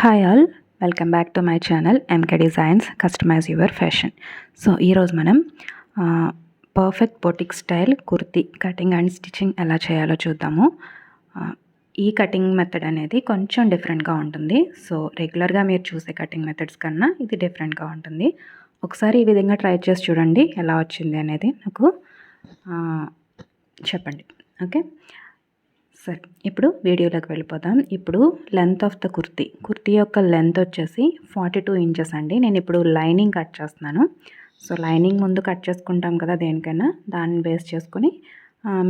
Hi all welcome back to my channel MK designs customize your fashion so ఈరోజు మనం perfect boutique style kurti cutting and stitching ఎలా చేయాలో చూద్దాము. ఈ cutting method అనేది కొంచెం డిఫరెంట్గా ఉంటుంది. సో రెగ్యులర్గా మీరు చూసే కటింగ్ మెథడ్స్ కన్నా ఇది డిఫరెంట్గా ఉంటుంది. ఒకసారి ఈ విధంగా ట్రై చేసి చూడండి ఎలా వచ్చింది అనేది నాకు చెప్పండి. ఓకే సరే ఇప్పుడు వీడియోలోకి వెళ్ళిపోదాం. ఇప్పుడు length of the kurti. Kurti యొక్క లెంత్ వచ్చేసి ఫార్టీ టూ ఇంచెస్ అండి. నేను ఇప్పుడు లైనింగ్ కట్ చేస్తున్నాను. సో లైనింగ్ ముందు కట్ చేసుకుంటాం కదా దేనికైనా. దాన్ని బేస్ చేసుకొని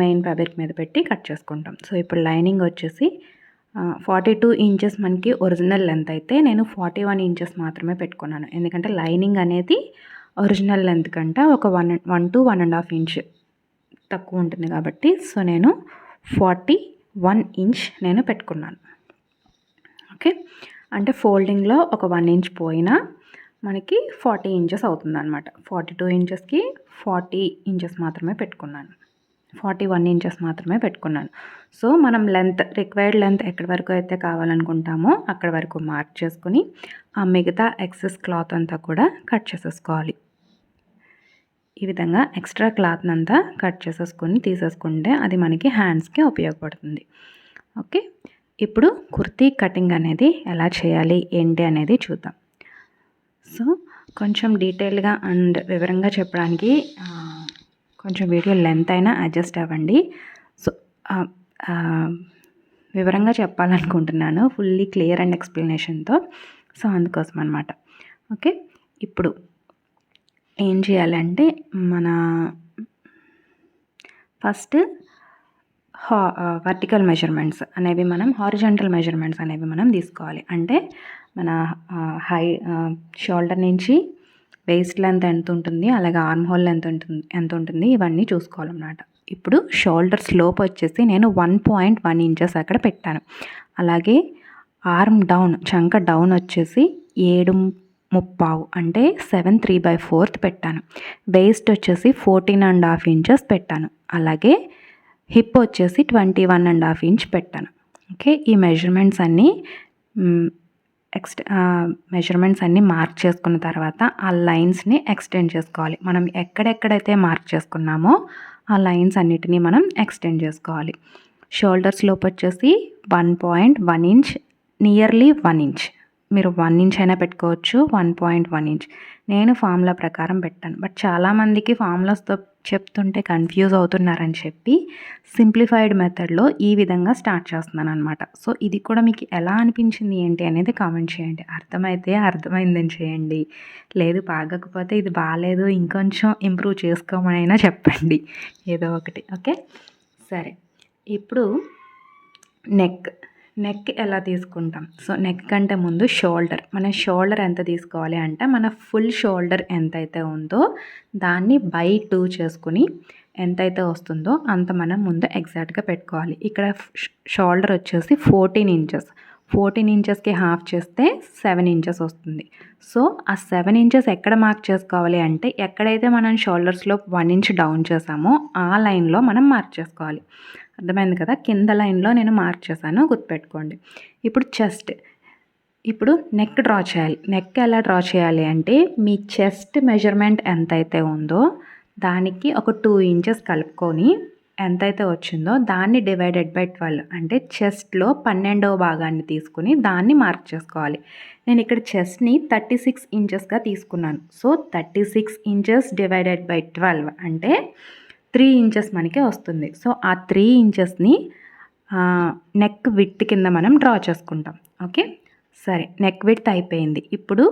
మెయిన్ ఫ్యాబ్రిక్ మీద పెట్టి కట్ చేసుకుంటాం. సో ఇప్పుడు లైనింగ్ వచ్చేసి ఫార్టీ టూ ఇంచెస్ మనకి ఒరిజినల్ లెంత్ అయితే నేను ఫార్టీ వన్ ఇంచెస్ మాత్రమే పెట్టుకున్నాను. ఎందుకంటే లైనింగ్ అనేది ఒరిజినల్ లెంత్ కంటే ఒక one one to one and half inch తక్కువ ఉంటుంది కాబట్టి. సో నేను ఫార్టీ వన్ ఇంచ్ నేను పెట్టుకున్నాను. ఓకే? అంటే ఫోల్డింగ్లో ఒక వన్ ఇంచ్ పోయినా మనకి ఫార్టీ ఇంచెస్ అవుతుంది అనమాట ఫార్టీ టూ ఇంచెస్కి ఫార్టీ ఇంచెస్ మాత్రమే పెట్టుకున్నాను. ఫార్టీ వన్ ఇంచెస్ మాత్రమే పెట్టుకున్నాను. సో మనం లెంత్ రిక్వైర్డ్ లెంత్ ఎక్కడి వరకు అయితే కావాలనుకుంటామో అక్కడ వరకు మార్క్ చేసుకుని ఆ మిగతా ఎక్సెస్ క్లాత్ అంతా కూడా కట్ చేసేసుకోవాలి. ఈ విధంగా ఎక్స్ట్రా క్లాత్ అంతా కట్ చేసేసుకొని తీసేసుకుంటే అది మనకి హ్యాండ్స్కి ఉపయోగపడుతుంది. ఓకే? ఇప్పుడు కుర్తీ కటింగ్ అనేది ఎలా చేయాలి? ఏంటి అనేది చూద్దాం. సో కొంచెం డీటెయిల్గా అండ్ వివరంగా చెప్పడానికి కొంచెం వీడియో లెంత్ అయినా అడ్జస్ట్ అవ్వండి. సో వివరంగా చెప్పాలనుకుంటున్నాను ఫుల్లీ క్లియర్ అండ్ ఎక్స్ప్లెనేషన్తో. సో అందుకోసం అనమాట ఓకే? ఇప్పుడు ఏం చేయాలంటే మన ఫస్ట్ హా వర్టికల్ మెజర్మెంట్స్ అనేవి మనం హారిజంటల్ మెజర్మెంట్స్ అనేవి మనం తీసుకోవాలి. అంటే మన హై షోల్డర్ నుంచి వేస్ట్ లెంత్ ఎంత ఉంటుంది అలాగే ఆర్మ్ హోల్ లెంత్ ఉంటుంది ఎంత ఉంటుంది ఇవన్నీ చూసుకోవాలన్నమాట. ఇప్పుడు షోల్డర్ స్లోప్ వచ్చేసి నేను వన్ పాయింట్ వన్ ఇంచెస్ అక్కడ పెట్టాను. అలాగే ఆర్మ్ డౌన్ చంక డౌన్ వచ్చేసి ఏడు ముప్పావు అంటే సెవెన్ త్రీ బై ఫోర్త్ పెట్టాను. వేస్ట్ వచ్చేసి ఫోర్టీన్ అండ్ హాఫ్ ఇంచెస్ పెట్టాను. అలాగే హిప్ వచ్చేసి twenty one and half inch పెట్టాను. ఓకే ఈ మెజర్మెంట్స్ అన్నీ ఎక్స్ట్ మెజర్మెంట్స్ అన్నీ మార్క్ చేసుకున్న తర్వాత ఆ లైన్స్ని ఎక్స్టెండ్ చేసుకోవాలి. మనం ఎక్కడెక్కడైతే మార్క్ చేసుకున్నామో ఆ లైన్స్ అన్నిటినీ మనం ఎక్స్టెండ్ చేసుకోవాలి. షోల్డర్స్ లోపు వచ్చేసి one point one inch nearly one inch. మీరు వన్ ఇంచ్ అయినా పెట్టుకోవచ్చు వన్ పాయింట్ వన్ ఇంచ్ నేను ఫార్ములా ప్రకారం పెట్టాను. బట్ చాలామందికి ఫార్ములాస్తో చెప్తుంటే కన్ఫ్యూజ్ అవుతున్నారని చెప్పి సింప్లిఫైడ్ మెథడ్లో ఈ విధంగా స్టార్ట్ చేస్తున్నాను అనమాట సో ఇది కూడా మీకు ఎలా అనిపించింది ఏంటి అనేది కామెంట్ చేయండి. అర్థమైతే అర్థమైందని చేయండి. లేదు బాగకపోతే ఇది బాగాలేదు ఇంకొంచెం ఇంప్రూవ్ చేసుకోమని అయినా చెప్పండి. ఏదో ఒకటి ఓకే? సరే. ఇప్పుడు నెక్ నెక్ ఎలా తీసుకుంటాం? సో నెక్ కంటే ముందు షోల్డర్. మన షోల్డర్ ఎంత తీసుకోవాలి అంటే మన ఫుల్ షోల్డర్ ఎంతైతే ఉందో దాన్ని బై టూ చేసుకుని ఎంతైతే వస్తుందో అంత మనం ముందు ఎగ్జాక్ట్గా పెట్టుకోవాలి. ఇక్కడ షోల్డర్ వచ్చేసి ఫోర్టీన్ ఇంచెస్. ఫోర్టీన్ ఇంచెస్కి హాఫ్ చేస్తే సెవెన్ ఇంచెస్ వస్తుంది. సో ఆ సెవెన్ ఇంచెస్ ఎక్కడ మార్క్ చేసుకోవాలి అంటే ఎక్కడైతే మనం షోల్డర్స్లో వన్ ఇంచ్ డౌన్ చేసామో ఆ లైన్లో మనం మార్క్ చేసుకోవాలి. అర్థమైంది కదా? కింద లైన్లో నేను మార్క్ చేశాను గుర్తుపెట్టుకోండి. ఇప్పుడు చెస్ట్. ఇప్పుడు నెక్ డ్రా చేయాలి. నెక్ ఎలా డ్రా చేయాలి అంటే మీ చెస్ట్ మెజర్మెంట్ ఎంతైతే ఉందో దానికి ఒక టూ ఇంచెస్ కలుపుకొని ఎంతైతే వచ్చిందో దాన్ని డివైడెడ్ బై ట్వెల్వ్. అంటే చెస్ట్లో పన్నెండవ భాగాన్ని తీసుకుని దాన్ని మార్క్ చేసుకోవాలి. నేను ఇక్కడ చెస్ట్ని థర్టీ సిక్స్ ఇంచెస్గా తీసుకున్నాను. So thirty six inches divided by twelve అంటే త్రీ ఇంచెస్ మనకి వస్తుంది. సో ఆ త్రీ ఇంచెస్ని నెక్ విత్ కింద మనం డ్రా చేసుకుంటాం. ఓకే? సరే నెక్ విత్ అయిపోయింది. ఇప్పుడు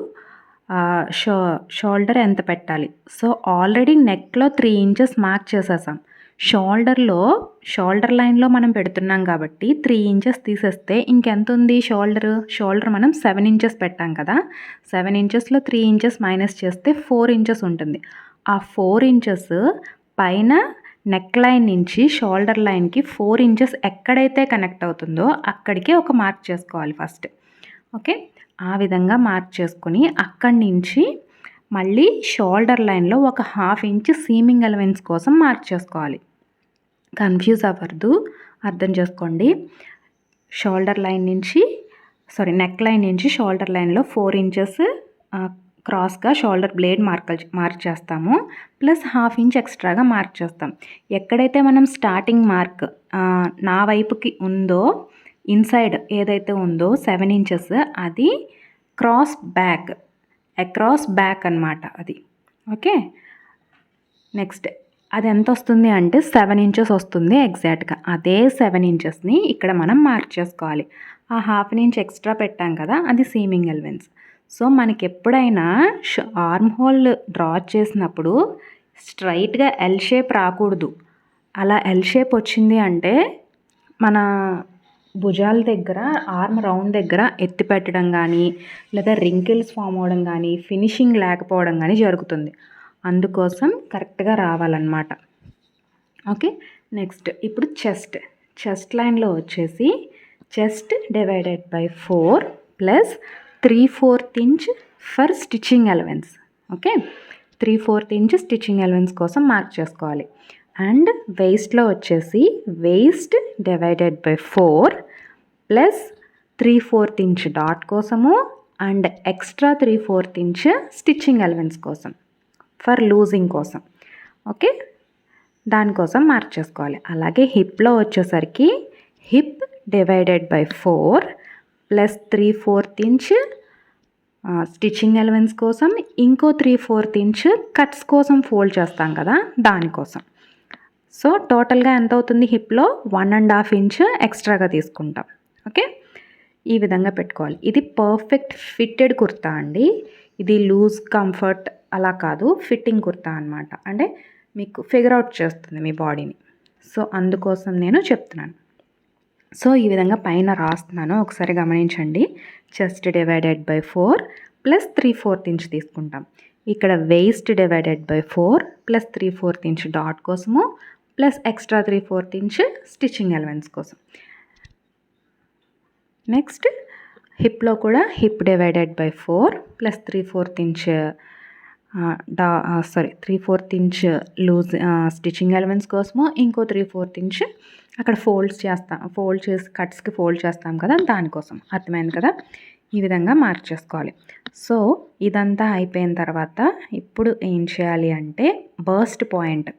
షో షోల్డర్ ఎంత పెట్టాలి? సో ఆల్రెడీ నెక్లో త్రీ ఇంచెస్ మార్క్ చేసేసాం. షోల్డర్లో షోల్డర్ లైన్లో మనం పెడుతున్నాం కాబట్టి త్రీ ఇంచెస్ తీసేస్తే ఇంకెంత ఉంది షోల్డర్? షోల్డర్ మనం సెవెన్ ఇంచెస్ పెట్టాం కదా? సెవెన్ ఇంచెస్లో త్రీ ఇంచెస్ మైనస్ చేస్తే ఫోర్ ఇంచెస్ ఉంటుంది. ఆ ఫోర్ ఇంచెస్ పైన నెక్ లైన్ నుంచి షోల్డర్ లైన్కి ఫోర్ ఇంచెస్ ఎక్కడైతే కనెక్ట్ అవుతుందో అక్కడికి ఒక మార్క్ చేసుకోవాలి ఫస్ట్ ఓకే ఆ విధంగా మార్క్ చేసుకుని అక్కడి నుంచి మళ్ళీ షోల్డర్ లైన్లో ఒక హాఫ్ ఇంచ్ సీమింగ్ ఎలవెన్స్ కోసం మార్క్ చేసుకోవాలి. కన్ఫ్యూజ్ అవ్వద్దు. అర్థం చేసుకోండి. షోల్డర్ లైన్ నుంచి సారీ నెక్ లైన్ నుంచి షోల్డర్ లైన్లో ఫోర్ ఇంచెస్ క్రాస్గా షోల్డర్ బ్లేడ్ మార్క మార్క్ చేస్తాము. ప్లస్ హాఫ్ ఇంచ్ ఎక్స్ట్రాగా మార్క్ చేస్తాం. ఎక్కడైతే మనం స్టార్టింగ్ మార్క్ నా వైపుకి ఉందో ఇన్సైడ్ ఏదైతే ఉందో సెవెన్ ఇంచెస్ అది క్రాస్ బ్యాక్ అక్రాస్ బ్యాక్ అనమాట అది. ఓకే? నెక్స్ట్ అది ఎంత వస్తుంది అంటే సెవెన్ ఇంచెస్ వస్తుంది ఎగ్జాక్ట్గా. అదే సెవెన్ ఇంచెస్ని ఇక్కడ మనం మార్క్ చేసుకోవాలి. ఆ హాఫ్ ఇంచ్ ఎక్స్ట్రా పెట్టాం కదా అది సీమింగ్ ఎలివెన్స్ సో మనకి ఎప్పుడైనా ఆర్మ్ హోల్ డ్రా చేసినప్పుడు స్ట్రైట్గా ఎల్ షేప్ రాకూడదు. అలా ఎల్ షేప్ వచ్చింది అంటే మన భుజాల దగ్గర ఆర్మ్ రౌండ్ దగ్గర ఎత్తి పెట్టడం కానీ లేదా రింకిల్స్ ఫామ్ అవ్వడం కానీ ఫినిషింగ్ లేకపోవడం కానీ జరుగుతుంది. అందుకోసం కరెక్ట్గా రావాలన్నమాట. ఓకే? నెక్స్ట్ ఇప్పుడు చెస్ట్. చెస్ట్ లైన్లో వచ్చేసి chest divided by four plus three fourth inch for stitching allowance. Okay? Three fourth inch stitching allowance కోసం మార్క్ చేసుకోవాలి. అండ్ వేస్ట్లో వచ్చేసి waist divided by four plus three fourth inch dot కోసము and extra three fourth inch stitching allowance కోసం for loosing కోసం. Okay? దానికోసం mark చేసుకోవాలి. అలాగే హిప్లో వచ్చేసరికి hip divided by four plus three fourth inch stitching allowance కోసం ఇంకో త్రీ ఫోర్త్ ఇంచ్ కట్స్ కోసం ఫోల్డ్ చేస్తాం కదా దానికోసం సో టోటల్గా ఎంత అవుతుంది హిప్లో? వన్ అండ్ హాఫ్ ఇంచ్ ఎక్స్ట్రాగా తీసుకుంటాం. ఓకే? ఈ విధంగా పెట్టుకోవాలి. ఇది పర్ఫెక్ట్ ఫిట్టెడ్ కుర్తా అండి. ఇది లూజ్ కంఫర్ట్ అలా కాదు ఫిట్టింగ్ కుర్తా అనమాట అంటే మీకు ఫిగర్ అవుట్ చేస్తుంది మీ బాడీని. సో అందుకోసం నేను చెప్తున్నాను. సో ఈ విధంగా పైన రాస్తున్నాను. ఒకసారి గమనించండి. Chest divided by four plus three fourth inch తీసుకుంటాం. ఇక్కడ waist divided by four plus three fourth inch dot కోసము plus extra three fourth inch stitching allowance కోసం. నెక్స్ట్ హిప్లో కూడా hip divided by four plus three fourth inch డా sorry three fourth inch loose stitching elements కోసము ఇంకో three fourth inch అక్కడ folds చేస్తాం fold చేసి కట్స్కి ఫోల్డ్ చేస్తాం కదా దానికోసం. అర్థమైంది కదా? ఈ విధంగా మార్క్ చేసుకోవాలి. సో ఇదంతా అయిపోయిన తర్వాత ఇప్పుడు ఏం చేయాలి అంటే burst point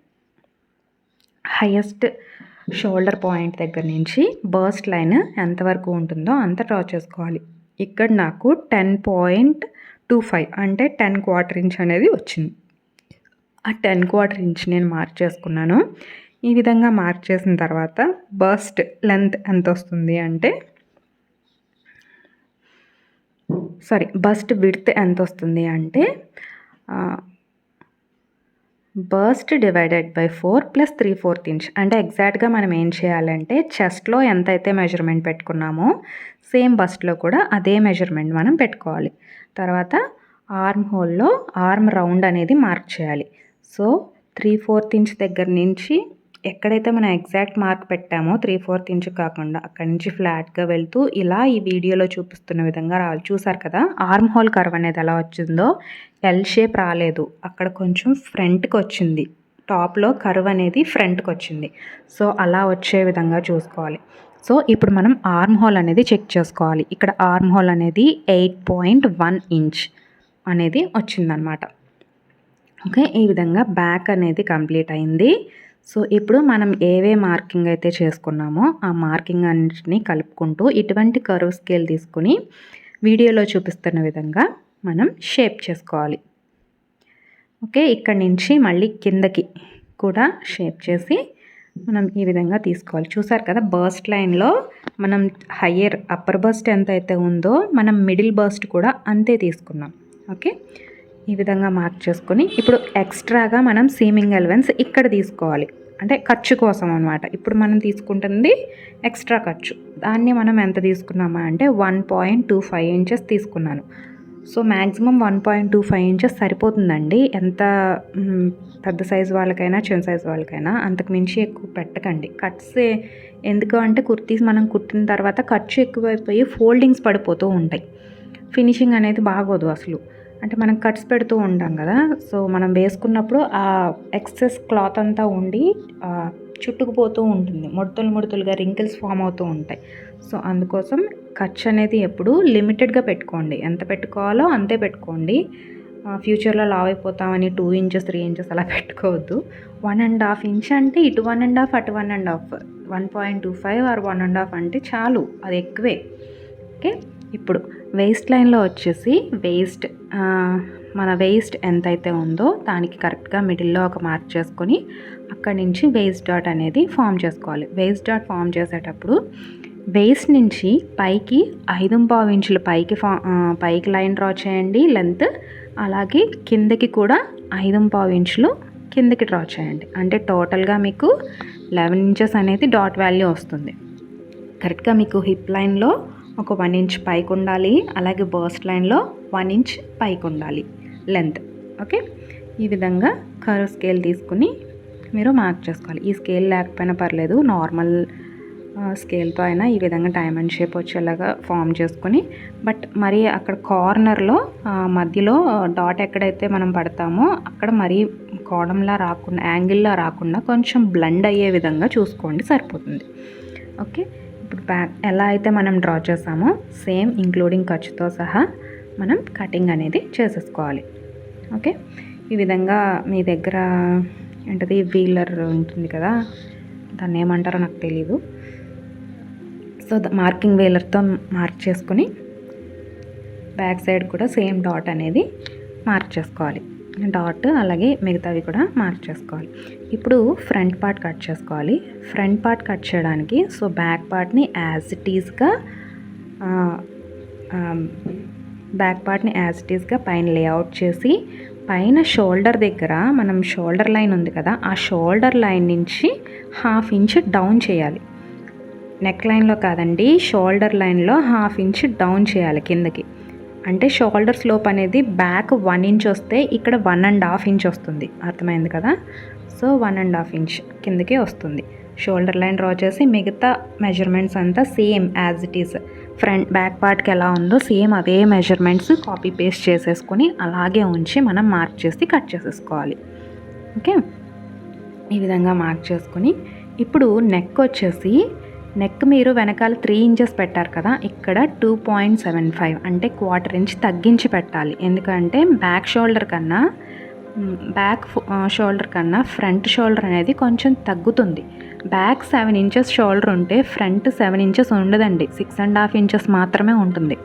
highest shoulder point దగ్గర నుంచి బర్స్ట్ లైన్ ఎంతవరకు ఉంటుందో అంత డ్రా చేసుకోవాలి. ఇక్కడ నాకు టెన్ పాయింట్ టూ ఫైవ్ అంటే టెన్ క్వార్టర్ ఇంచ్ అనేది వచ్చింది. ఆ టెన్ క్వార్టర్ ఇంచ్ నేను మార్క్ చేసుకున్నాను. ఈ విధంగా మార్క్ చేసిన తర్వాత బస్ట్ లెంత్ ఎంత వస్తుంది అంటే సారీ బస్ట్ విడ్త్ ఎంత వస్తుంది అంటే bust divided by four plus three fourth inch. అంటే ఎగ్జాక్ట్గా మనం ఏం చేయాలంటే చెస్ట్లో ఎంతైతే మెజర్మెంట్ పెట్టుకున్నామో సేమ్ బస్ట్లో కూడా అదే మెజర్మెంట్ మనం పెట్టుకోవాలి. తర్వాత ఆర్మ్ హోల్లో ఆర్మ్ రౌండ్ అనేది మార్క్ చేయాలి. సో త్రీ ఫోర్త్ ఇంచ్ దగ్గర నుంచి ఎక్కడైతే మనం ఎగ్జాక్ట్ మార్క్ పెట్టామో త్రీ ఫోర్త్ ఇంచ్ కాకుండా అక్కడి నుంచి ఫ్లాట్గా వెళ్తూ ఇలా ఈ వీడియోలో చూపిస్తున్న విధంగా రావాలి. చూసారు కదా ఆర్మ్ హోల్ కర్వ్ అనేది ఎలా వచ్చిందో? ఎల్ షేప్ రాలేదు. అక్కడ కొంచెం ఫ్రంట్కి వచ్చింది. టాప్లో కర్వ్ అనేది ఫ్రంట్కి వచ్చింది. సో అలా వచ్చే విధంగా చూసుకోవాలి. సో ఇప్పుడు మనం ఆర్మ్ హోల్ అనేది చెక్ చేసుకోవాలి. ఇక్కడ ఆర్మ్ హోల్ అనేది ఎయిట్ పాయింట్ వన్ ఇంచ్ అనేది వచ్చిందనమాట ఓకే ఈ విధంగా బ్యాక్ అనేది కంప్లీట్ అయింది. సో ఇప్పుడు మనం ఏవే మార్కింగ్ అయితే చేసుకున్నామో ఆ మార్కింగ్ అన్నింటినీ కలుపుకుంటూ ఇటువంటి కర్వ్ స్కేల్ తీసుకుని వీడియోలో చూపిస్తున్న విధంగా మనం షేప్ చేసుకోవాలి. ఓకే ఇక్కడ నుంచి మళ్ళీ కిందకి కూడా షేప్ చేసి మనం ఈ విధంగా తీసుకోవాలి. చూసారు కదా బర్స్ట్ లైన్లో మనం హయ్యర్ అప్పర్ బర్స్ట్ ఎంత అయితే ఉందో మనం మిడిల్ బర్స్ట్ కూడా అంతే తీసుకున్నాం. ఓకే? ఈ విధంగా మార్క్ చేసుకొని ఇప్పుడు ఎక్స్ట్రాగా మనం సీమింగ్ ఎలవెన్స్ ఇక్కడ తీసుకోవాలి. అంటే ఖర్చు కోసం అనమాట ఇప్పుడు మనం తీసుకుంటుంది ఎక్స్ట్రా ఖర్చు. దాన్ని మనం ఎంత తీసుకున్నామా అంటే one point two five inches తీసుకున్నాను. So maximum one point two five inches సరిపోతుందండి. ఎంత పెద్ద సైజు వాళ్ళకైనా చిన్న సైజు వాళ్ళకైనా అంతకు మించి ఎక్కువ పెట్టకండి. కట్స్ ఎందుకు అంటే కుర్తీస్ మనం కుట్టిన తర్వాత ఖర్చు ఎక్కువైపోయి ఫోల్డింగ్స్ పడిపోతూ ఉంటాయి. ఫినిషింగ్ అనేది బాగోదు అసలు. అంటే మనం కట్స్ పెడుతూ ఉంటాం కదా సో మనం వేసుకున్నప్పుడు ఆ ఎక్సెస్ క్లాత్ అంతా ఉండి చుట్టుకుపోతూ ఉంటుంది. ముడతలు ముడతలుగా రింకిల్స్ ఫామ్ అవుతూ ఉంటాయి. సో అందుకోసం ఖర్చు అనేది ఎప్పుడు లిమిటెడ్గా పెట్టుకోండి. ఎంత పెట్టుకోవాలో అంతే పెట్టుకోండి. ఫ్యూచర్లో లావ్ అయిపోతామని టూ ఇంచెస్ త్రీ ఇంచెస్ అలా పెట్టుకోవద్దు. వన్ అండ్ హాఫ్ ఇంచ్ అంటే ఇటు వన్ అండ్ హాఫ్ అటు one and half one point two five or one and half అంటే చాలు అది ఎక్కువే. ఓకే ఇప్పుడు వేస్ట్ లైన్లో వచ్చేసి వేస్ట్ మన వేస్ట్ ఎంతైతే ఉందో దానికి కరెక్ట్గా మిడిల్లో ఒక మార్క్ చేసుకొని అక్కడి నుంచి వేస్ట్ డాట్ అనేది ఫామ్ చేసుకోవాలి. వేస్ట్ డాట్ ఫామ్ చేసేటప్పుడు వేస్ట్ నుంచి పైకి ఐదు పావు ఇంచులు పైకి ఫా పైకి లైన్ డ్రా చేయండి. లెంత్ అలాగే కిందకి కూడా ఐదు పావు ఇంచులు కిందకి డ్రా చేయండి. అంటే టోటల్గా మీకు లెవెన్ ఇంచెస్ అనేది డాట్ వాల్యూ వస్తుంది. కరెక్ట్గా మీకు హిప్ లైన్లో ఒక వన్ ఇంచ్ పైకి ఉండాలి. అలాగే బర్స్ట్ లైన్లో వన్ ఇంచ్ పైకి ఉండాలి. Length okay? ఈ విధంగా కర్వ్ స్కేల్ తీసుకుని మీరు మార్క్ చేసుకోవాలి. ఈ స్కేల్ లేకపోయినా పర్లేదు. నార్మల్ స్కేల్తో అయినా ఈ విధంగా డైమండ్ షేప్ వచ్చేలాగా ఫామ్ చేసుకొని బట్ మరి అక్కడ కార్నర్లో మధ్యలో డాట్ ఎక్కడైతే మనం పడతామో అక్కడ మరీ కోణంలా రాకుండా యాంగిల్లా రాకుండా కొంచెం బ్లెండ్ అయ్యే విధంగా చూసుకోండి సరిపోతుంది. ఓకే ఇప్పుడు బ్యాక్ ఎలా అయితే మనం డ్రా చేసామో సేమ్ ఇంక్లూడింగ్ ఖర్చుతో సహా మనం కటింగ్ అనేది చేసేసుకోవాలి. ఓకే ఈ విధంగా మీ దగ్గర ఏంటది వీలర్ ఉంటుంది కదా దాన్ని ఏమంటారో నాకు తెలీదు. సో మార్కింగ్ వేలర్తో మార్క్ చేసుకుని బ్యాక్ సైడ్ కూడా సేమ్ డాట్ అనేది మార్క్ చేసుకోవాలి. డాట్ అలాగే మిగతావి కూడా మార్క్ చేసుకోవాలి. ఇప్పుడు ఫ్రంట్ పార్ట్ కట్ చేసుకోవాలి. ఫ్రంట్ పార్ట్ కట్ చేయడానికి సో బ్యాక్ పార్ట్ని యాజ్ ఇట్ ఈజ్గా బ్యాక్ పార్ట్ని యాజ్ ఇట్ ఈజ్గా పైన లేఅవుట్ చేసి పైన షోల్డర్ దగ్గర మనం షోల్డర్ లైన్ ఉంది కదా ఆ షోల్డర్ లైన్ నుంచి హాఫ్ ఇంచ్ డౌన్ చేయాలి. నెక్ లైన్లో కాదండి షోల్డర్ లైన్లో హాఫ్ ఇంచ్ డౌన్ చేయాలి కిందకి. అంటే షోల్డర్ స్లోప్ అనేది బ్యాక్ వన్ ఇంచ్ వస్తే ఇక్కడ వన్ అండ్ హాఫ్ ఇంచ్ వస్తుంది. అర్థమైంది కదా? So one and half inch కిందకి వస్తుంది. షోల్డర్ లైన్ డ్రా చేసి మిగతా మెజర్మెంట్స్ అంతా same as it is front back పార్ట్కి ఎలా ఉందో సేమ్ అవే మెజర్మెంట్స్ కాపీ పేస్ట్ చేసేసుకొని అలాగే ఉంచి మనం మార్క్ చేసి కట్ చేసేసుకోవాలి. ఓకే ఈ విధంగా మార్క్ చేసుకొని ఇప్పుడు నెక్ వచ్చేసి నెక్ మీరు వెనకాల త్రీ ఇంచెస్ పెట్టారు కదా ఇక్కడ టూ పాయింట్ సెవెన్ ఫైవ్ అంటే క్వార్టర్ ఇంచ్ తగ్గించి పెట్టాలి. ఎందుకంటే బ్యాక్ షోల్డర్ కన్నా బ్యాక్ షోల్డర్ కన్నా ఫ్రంట్ షోల్డర్ అనేది కొంచెం తగ్గుతుంది. బ్యాక్ సెవెన్ ఇంచెస్ షోల్డర్ ఉంటే ఫ్రంట్ సెవెన్ ఇంచెస్ ఉండదండి. సిక్స్ అండ్ హాఫ్ ఇంచెస్ మాత్రమే ఉంటుంది.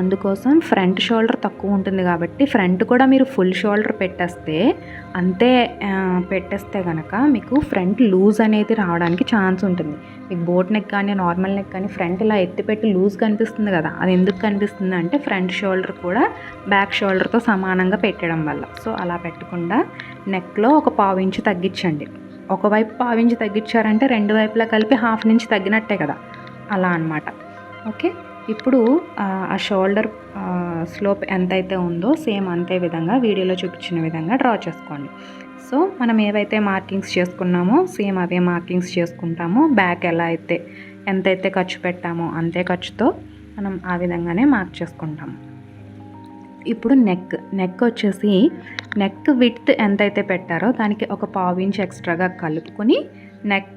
అందుకోసం ఫ్రంట్ షోల్డర్ తక్కువ ఉంటుంది కాబట్టి ఫ్రంట్ కూడా మీరు ఫుల్ షోల్డర్ పెట్టేస్తే అంతే పెట్టేస్తే కనుక మీకు ఫ్రంట్ లూజ్ అనేది రావడానికి ఛాన్స్ ఉంటుంది. మీకు బోట్ నెక్ కానీ నార్మల్ నెక్ కానీ ఫ్రంట్ ఇలా ఎత్తిపెట్టి లూజ్ కనిపిస్తుంది కదా అది ఎందుకు కనిపిస్తుంది అంటే ఫ్రంట్ షోల్డర్ కూడా బ్యాక్ షోల్డర్తో సమానంగా పెట్టడం వల్ల. సో అలా పెట్టకుండా నెక్లో ఒక పావు ఇంచు తగ్గించండి. ఒకవైపు పావు ఇంచు తగ్గించారంటే రెండు వైపులా కలిపి హాఫ్ నుంచి తగ్గినట్టే కదా అలా అనమాట ఓకే? ఇప్పుడు ఆ షోల్డర్ స్లోప్ ఎంతైతే ఉందో సేమ్ అంతే విధంగా వీడియోలో చూపించిన విధంగా డ్రా చేసుకోండి. సో మనం ఏవైతే మార్కింగ్స్ చేసుకున్నామో సేమ్ అవే మార్కింగ్స్ చేసుకుంటామో బ్యాక్ ఎలా అయితే ఎంతైతే ఖర్చు పెట్టామో అంతే ఖర్చుతో మనం ఆ విధంగానే మార్క్ చేసుకుంటాం. ఇప్పుడు నెక్ నెక్ వచ్చేసి నెక్ విత్ ఎంతైతే పెట్టారో దానికి ఒక పావు ఇంచ్ ఎక్స్ట్రాగా కలుపుకొని నెక్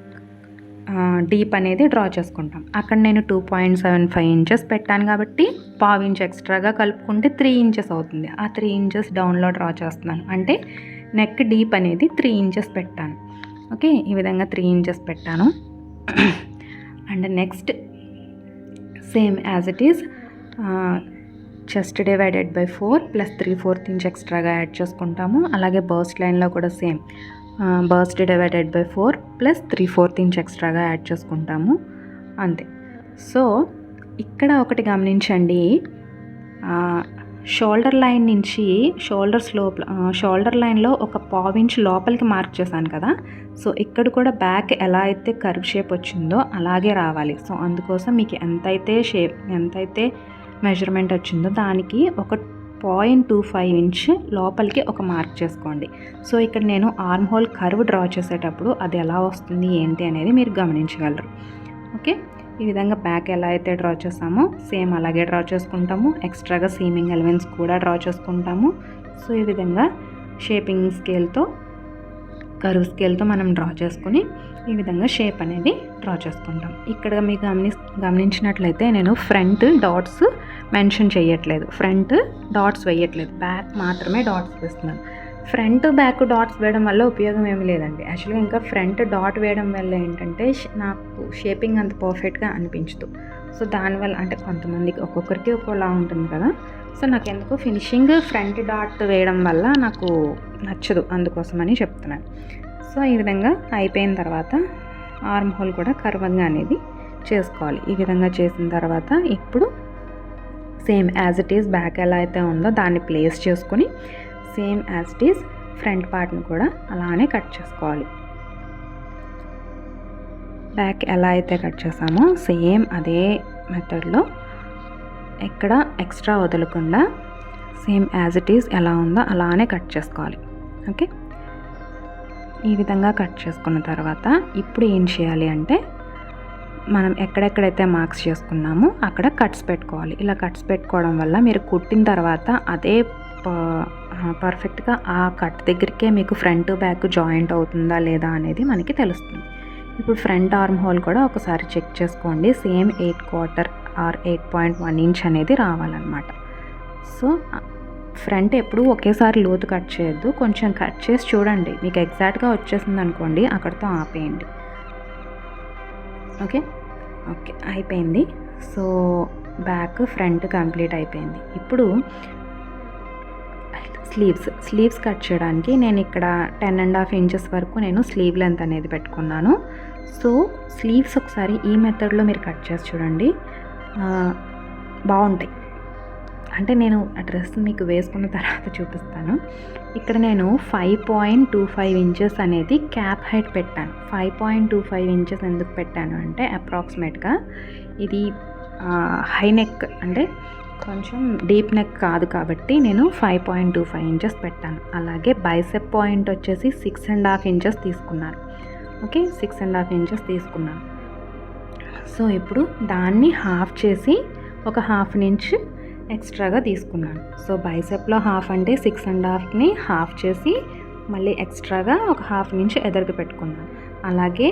డీప్ అనేది డ్రా చేసుకుంటాం. అక్కడ నేను two point seven five inches పెట్టాను కాబట్టి పావు ఇంచ్ ఎక్స్ట్రాగా కలుపుకుంటే త్రీ ఇంచెస్ అవుతుంది. ఆ త్రీ ఇంచెస్ డౌన్లో డ్రా చేస్తున్నాను. అంటే నెక్ డీప్ అనేది త్రీ ఇంచెస్ పెట్టాను. ఓకే? ఈ విధంగా త్రీ ఇంచెస్ పెట్టాను. And next same as it is chest divided by four plus three fourth inch ఎక్స్ట్రాగా యాడ్ చేసుకుంటాము. అలాగే బర్స్ట్ లైన్లో కూడా same birthday divided by four plus three fourth inch ఎక్స్ట్రాగా యాడ్ చేసుకుంటాము. అంతే. సో ఇక్కడ ఒకటి గమనించండి. షోల్డర్ లైన్ నుంచి షోల్డర్ స్లోప్ షోల్డర్ లైన్లో ఒక పావు లోపలికి మార్క్ చేశాను కదా. సో ఇక్కడ కూడా బ్యాక్ ఎలా అయితే కర్వ్ షేప్ వచ్చిందో అలాగే రావాలి. సో అందుకోసం మీకు ఎంతైతే షేప్ ఎంతైతే మెజర్మెంట్ వచ్చిందో దానికి ఒక పాయింట్ టూ ఫైవ్ ఇంచ్ లోపలికి ఒక మార్క్ చేసుకోండి. సో ఇక్కడ నేను ఆర్మ్ హోల్ కర్వ్ డ్రా చేసేటప్పుడు అది ఎలా వస్తుంది ఏంటి అనేది మీరు గమనించగలరు. ఓకే? ఈ విధంగా బ్యాక్ ఎలా అయితే డ్రా చేసామో సేమ్ అలాగే డ్రా చేసుకుంటాము. ఎక్స్ట్రాగా సీమింగ్ ఎలిమెంట్స్ కూడా డ్రా చేసుకుంటాము. సో ఈ విధంగా షేపింగ్ స్కేల్తో కరువు స్కేల్తో మనం డ్రా చేసుకుని ఈ విధంగా షేప్ అనేది డ్రా చేసుకుంటాం. ఇక్కడ మీకు గమని గమనించినట్లయితే నేను ఫ్రంట్ డాట్స్ మెన్షన్ చేయట్లేదు. ఫ్రంట్ డాట్స్ వేయట్లేదు. బ్యాక్ మాత్రమే డాట్స్ వేస్తున్నాను. ఫ్రంట్ బ్యాక్ డాట్స్ వేయడం వల్ల ఉపయోగం ఏమి లేదండి. యాక్చువల్గా ఇంకా ఫ్రంట్ డాట్ వేయడం వల్ల ఏంటంటే నాకు షేపింగ్ అంత పర్ఫెక్ట్గా అనిపించదు. సో దానివల్ల అంటే కొంతమందికి ఒక్కొక్కరికి ఒక్కోలా ఉంటుంది కదా. సో నాకు ఎందుకో ఫినిషింగ్ ఫ్రంట్ డాట్ వేయడం వల్ల నాకు నచ్చదు అందుకోసమని చెప్తున్నాను సో ఈ విధంగా అయిపోయిన తర్వాత ఆర్మ్ హోల్ కూడా కర్వంగా అనేది చేసుకోవాలి. ఈ విధంగా చేసిన తర్వాత ఇప్పుడు same as it is back ఎలా అయితే ఉందో దాన్ని ప్లేస్ చేసుకొని same as it is front పార్ట్ని కూడా అలానే కట్ చేసుకోవాలి. బ్యాక్ ఎలా అయితే కట్ చేసామో సేమ్ అదే మెథడ్లో ఎక్కడ ఎక్స్ట్రా వదలకుండా సేమ్ యాజ్ ఇట్ ఈస్ ఎలా ఉందో అలానే కట్ చేసుకోవాలి. ఓకే? ఈ విధంగా కట్ చేసుకున్న తర్వాత ఇప్పుడు ఏం చేయాలి అంటే మనం ఎక్కడెక్కడైతే మార్క్స్ చేసుకున్నామో అక్కడ కట్స్ పెట్టుకోవాలి. ఇలా కట్స్ పెట్టుకోవడం వల్ల మీరు కుట్టిన తర్వాత అదే ప- పర్ఫెక్ట్గా ఆ కట్ దగ్గరికే మీకు ఫ్రంట్ బ్యాక్ జాయింట్ అవుతుందా లేదా అనేది మనకి తెలుస్తుంది. ఇప్పుడు ఫ్రంట్ ఆర్మ్ హోల్ కూడా ఒకసారి చెక్ చేసుకోండి. Same eight quarter or eight point one inch అనేది రావాలన్నమాట. సో ఫ్రంట్ ఎప్పుడు ఒకేసారి లోతు కట్ చేయొద్దు. కొంచెం కట్ చేసి చూడండి. మీకు ఎగ్జాక్ట్గా వచ్చేసింది అనుకోండి అక్కడితో ఆపేయండి. ఓకే? ఓకే అయిపోయింది. సో బ్యాక్ ఫ్రంట్ కంప్లీట్ అయిపోయింది. ఇప్పుడు స్లీవ్స్ స్లీవ్స్ కట్ చేయడానికి నేను ఇక్కడ టెన్ అండ్ హాఫ్ ఇంచెస్ వరకు నేను స్లీవ్ లెంత్ అనేది పెట్టుకున్నాను. సో స్లీవ్స్ ఒకసారి ఈ మెథడ్లో మీరు కట్ చేసి చూడండి. బాగుంటాయి. అంటే నేను ఆ డ్రెస్ మీకు వేసుకున్న తర్వాత చూపిస్తాను. ఇక్కడ నేను five point two five inches అనేది క్యాప్ హైట్ పెట్టాను. Five point two five inches ఎందుకు పెట్టాను అంటే అప్రాక్సిమేట్గా ఇది హై నెక్ అంటే కొంచెం డీప్ నెక్ కాదు కాబట్టి నేను five point two five inches పెట్టాను. అలాగే బైసెప్ పాయింట్ వచ్చేసి సిక్స్ అండ్ హాఫ్ ఇంచెస్ తీసుకున్నాను. Okay six and half inches తీసుకున్నాను. సో ఇప్పుడు దాన్ని హాఫ్ చేసి ఒక హాఫ్ ఇంచ్ ఎక్స్ట్రాగా తీసుకున్నాను. సో బైసెప్లో హాఫ్ అంటే సిక్స్ అండ్ హాఫ్ని హాఫ్ చేసి మళ్ళీ ఎక్స్ట్రాగా ఒక హాఫ్ ఇంచ్ ఎదరికి పెట్టుకున్నాను. అలాగే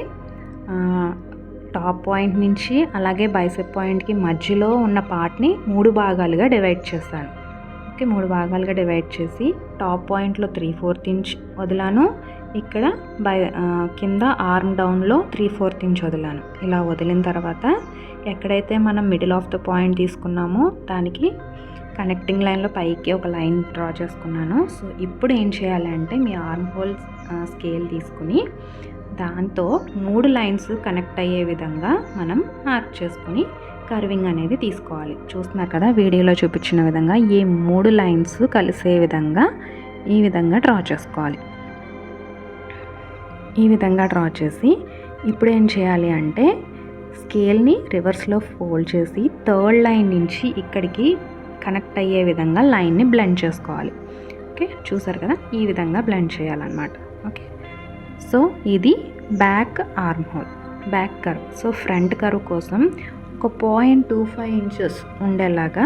టాప్ పాయింట్ నుంచి అలాగే బైసెప్ పాయింట్కి మధ్యలో ఉన్న పార్ట్ని మూడు భాగాలుగా డివైడ్ చేశాను. ఓకే మూడు భాగాలుగా డివైడ్ చేసి టాప్ పాయింట్లో త్రీ ఫోర్త్ ఇంచ్ వదిలాను. ఇక్కడ బై కింద ఆర్మ్ డౌన్లో త్రీ ఫోర్త్ ఇంచ్ వదిలాను. ఇలా వదిలిన తర్వాత ఎక్కడైతే మనం మిడిల్ ఆఫ్ ద పాయింట్ తీసుకున్నామో దానికి కనెక్టింగ్ లైన్లో పైకి ఒక లైన్ డ్రా చేసుకున్నాను. సో ఇప్పుడు ఏం చేయాలి అంటే మీ ఆర్మ్ హోల్ స్కేల్ తీసుకుని దాంతో మూడు లైన్స్ కనెక్ట్ అయ్యే విధంగా మనం మార్క్ చేసుకుని కర్వింగ్ అనేది తీసుకోవాలి. చూస్తున్నారు కదా వీడియోలో చూపించిన విధంగా ఈ మూడు లైన్స్ కలిసే విధంగా ఈ విధంగా డ్రా చేసుకోవాలి. ఈ విధంగా డ్రా చేసి ఇప్పుడు ఏం చేయాలి అంటే స్కేల్ని రివర్స్లో ఫోల్డ్ చేసి థర్డ్ లైన్ నుంచి ఇక్కడికి కనెక్ట్ అయ్యే విధంగా లైన్ని బ్లెండ్ చేసుకోవాలి. ఓకే చూసారు కదా ఈ విధంగా బ్లెండ్ చేయాలన్నమాట. ఓకే సో ఇది back arm hole back curve. So front curve కోసం ఒక పాయింట్ టూ ఫైవ్ ఇంచెస్ ఉండేలాగా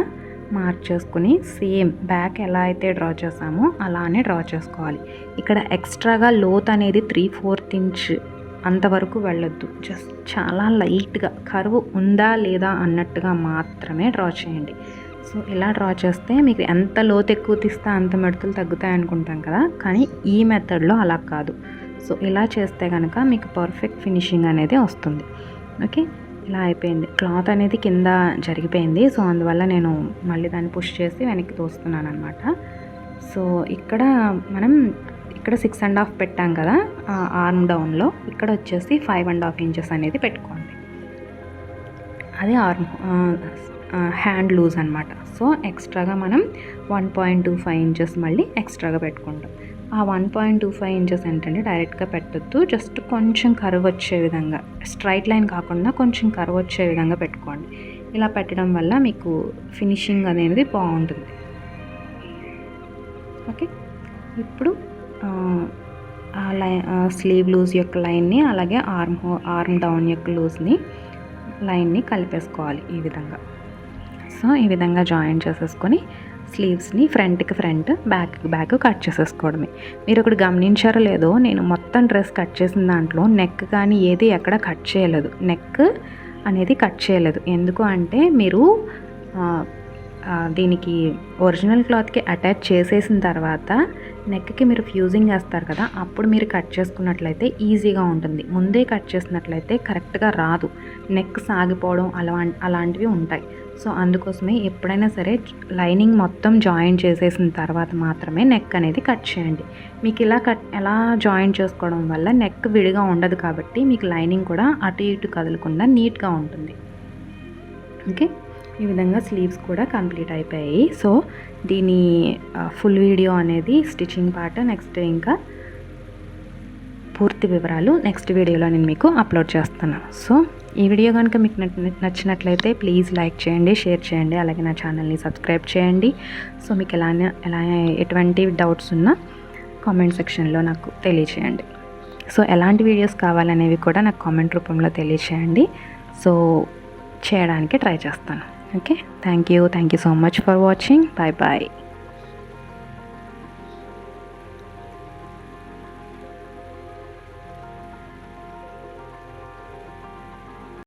మార్చేసుకుని సేమ్ బ్యాక్ ఎలా అయితే డ్రా చేసామో అలానే డ్రా చేసుకోవాలి. ఇక్కడ ఎక్స్ట్రాగా లోత్ అనేది త్రీ ఫోర్త్ ఇంచ్ అంతవరకు వెళ్ళొద్దు. జస్ట్ చాలా లైట్గా కరువు ఉందా లేదా అన్నట్టుగా మాత్రమే డ్రా చేయండి. సో ఇలా డ్రా చేస్తే మీకు ఎంత లోతు ఎక్కువ తీస్తే అంత మెడతలు తగ్గుతాయి అనుకుంటాం కదా కానీ ఈ మెథడ్లో అలా కాదు. సో ఇలా చేస్తే కనుక మీకు పర్ఫెక్ట్ ఫినిషింగ్ అనేది వస్తుంది. ఓకే ఇలా అయిపోయింది. క్లాత్ అనేది కింద జరిగిపోయింది. సో అందువల్ల నేను మళ్ళీ దాన్ని పుష్ చేసి వెనక్కి తోస్తున్నాను అనమాట సో ఇక్కడ మనం ఇక్కడ సిక్స్ అండ్ హాఫ్ పెట్టాం కదా ఆర్మ్ డౌన్లో ఇక్కడ వచ్చేసి ఫైవ్ అండ్ హాఫ్ ఇంచెస్ అనేది పెట్టుకోండి. అది ఆర్మ్ హ్యాండ్ లూజ్ అనమాట సో ఎక్స్ట్రాగా మనం one point two five inches మళ్ళీ ఎక్స్ట్రాగా పెట్టుకుంటాం. ఆ one point two five inches ఏంటంటే డైరెక్ట్గా పెట్టొద్దు. జస్ట్ కొంచెం కర్వ్ వచ్చే విధంగా స్ట్రైట్ లైన్ కాకుండా కొంచెం కర్వ్ వచ్చే విధంగా పెట్టుకోండి. ఇలా పెట్టడం వల్ల మీకు ఫినిషింగ్ అనేది బాగుంటుంది. ఓకే? ఇప్పుడు ఆ, లైన్ లై స్లీవ్ లూజ్ యొక్క లైన్ని అలాగే ఆర్మ్ హో ఆర్మ్ డౌన్ యొక్క లూజ్ని లైన్ని కలిపేసుకోవాలి ఈ విధంగా. సో సో ఈ విధంగా జాయిన్ చేసేసుకొని స్లీవ్స్ని ఫ్రంట్కి ఫ్రంట్ బ్యాక్కి బ్యాక్ కట్ చేసేసుకోవడమే. మీరు ఒకటి గమనించారో లేదో నేను మొత్తం డ్రెస్ కట్ చేసిన దాంట్లో నెక్ కానీ ఏది ఎక్కడ కట్ చేయలేదు. నెక్ అనేది కట్ చేయలేదు. ఎందుకు అంటే మీరు దీనికి ఒరిజినల్ క్లాత్కి అటాచ్ చేసేసిన తర్వాత నెక్కి మీరు ఫ్యూజింగ్ వేస్తారు కదా అప్పుడు మీరు కట్ చేసుకున్నట్లయితే ఈజీగా ఉంటుంది. ముందే కట్ చేసినట్లయితే కరెక్ట్గా రాదు. నెక్ సాగిపోవడం అలా అలాంటివి ఉంటాయి. సో అందుకోసమే ఎప్పుడైనా సరే లైనింగ్ మొత్తం జాయిన్ చేసేసిన తర్వాత మాత్రమే నెక్ అనేది కట్ చేయండి. మీకు ఇలా కట్ ఎలా జాయిన్ చేసుకోవడం వల్ల నెక్ విడిగా ఉండదు కాబట్టి మీకు లైనింగ్ కూడా అటు ఇటు కదలకుండా నీట్గా ఉంటుంది. ఓకే? ఈ విధంగా స్లీవ్స్ కూడా కంప్లీట్ అయిపోయాయి. సో దీని ఫుల్ వీడియో అనేది స్టిచ్చింగ్ పార్ట్ నెక్స్ట్ ఇంకా పూర్తి వివరాలు నెక్స్ట్ వీడియోలో నేను మీకు అప్లోడ్ చేస్తాను. సో ఈ వీడియో కనుక మీకు నచ్చినట్లయితే ప్లీజ్ లైక్ చేయండి షేర్ చేయండి అలాగే నా ఛానల్ని సబ్స్క్రైబ్ చేయండి. సో మీకు ఎలా ఎలా ఎటువంటి డౌట్స్ ఉన్నా కామెంట్ సెక్షన్లో నాకు తెలియచేయండి. సో ఎలాంటి వీడియోస్ కావాలనేవి కూడా నాకు కామెంట్ రూపంలో తెలియచేయండి. సో చేయడానికి ట్రై చేస్తాను. Okay thank you thank you so much for watching bye bye